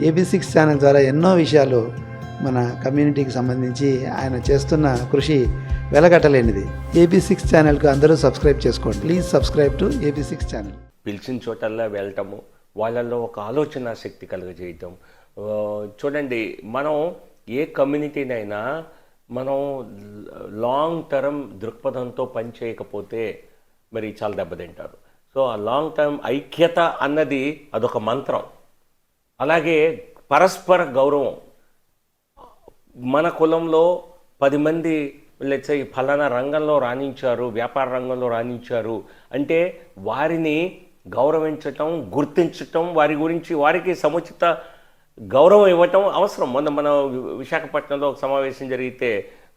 AB six channel ద్వారా ఎన్నో విషయాలు మన కమ్యూనిటీకి సంబంధించి ఆయన చేస్తున్న కృషి వెలగట్టలేనిది. ఏబీ సిక్స్ ఛానల్కు అందరూ సబ్స్క్రైబ్ చేసుకోండి. Please subscribe to AB six channel. పిలిచిన చోటల్లా వెళ్ళటము వాళ్ళల్లో ఒక ఆలోచన శక్తి కలుగజేయటం. చూడండి మనం ఏ కమ్యూనిటీనైనా మనం లాంగ్ టర్మ్ దృక్పథంతో పనిచేయకపోతే మరి చాలా దెబ్బతింటారు. సో ఆ లాంగ్ టర్మ్ ఐక్యత అన్నది అదొక మంత్రం. అలాగే పరస్పర గౌరవం. మన కులంలో పది మంది లెట్స్ ఈ ఫలానా రంగంలో రాణించారు వ్యాపార రంగంలో రాణించారు అంటే వారిని గౌరవించటం గుర్తించటం వారి గురించి వారికి సముచిత గౌరవం ఇవ్వటం అవసరం. మొన్న మన విశాఖపట్నంలో ఒక సమావేశం జరిగితే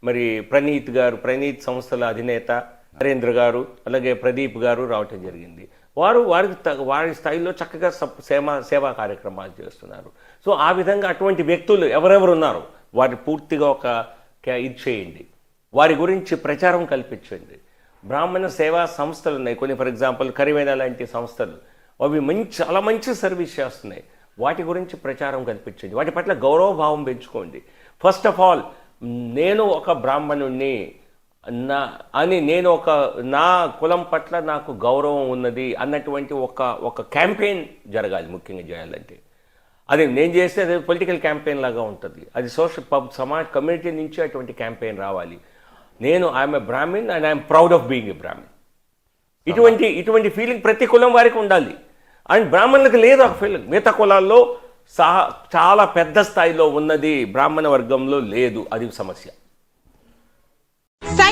మరి ప్రణీత్ గారు ప్రణీత్ సంస్థల అధినేత నరేంద్ర గారు అలాగే ప్రదీప్ గారు రావటం జరిగింది. వారు వారికి త- వారి స్థాయిలో చక్కగా సప్- సేవా సేవా కార్యక్రమాలు చేస్తున్నారు. సో ఆ విధంగా అటువంటి వ్యక్తులు ఎవరెవరు ఉన్నారు వారిని పూర్తిగా ఒక ఇది చేయండి. వారి గురించి ప్రచారం కల్పించండి. బ్రాహ్మణ సేవా సంస్థలు ఉన్నాయి. కొన్ని ఫర్ ఎగ్జాంపుల్ కరివేద లాంటి సంస్థలు. అవి మంచి చాలా మంచి సర్వీస్ చేస్తున్నాయి. వాటి గురించి ప్రచారం కల్పించండి. వాటి పట్ల గౌరవభావం పెంచుకోండి. ఫస్ట్ ఆఫ్ ఆల్ నేను ఒక బ్రాహ్మణుణ్ణి నా అని నేను ఒక నా కులం పట్ల నాకు గౌరవం ఉన్నది అన్నటువంటి ఒక ఒక క్యాంపెయిన్ జరగాలి ముఖ్యంగా చేయాలంటే. అది నేను చేస్తే అది పొలిటికల్ క్యాంపెయిన్ లాగా ఉంటుంది. అది సోషల్ పబ్ సమాజ్ కమ్యూనిటీ నుంచి అటువంటి క్యాంపెయిన్ రావాలి. నేను I'm a Brahmin and I'm proud of being a Brahmin ఇటువంటి ఇటువంటి ఫీలింగ్ ప్రతి కులం వారికి ఉండాలి. అండ్ బ్రాహ్మణులకు లేదు ఆ ఫీలింగ్. మిగతా కులాల్లో సహా చాలా పెద్ద స్థాయిలో ఉన్నది బ్రాహ్మణ వర్గంలో లేదు. అది సమస్య.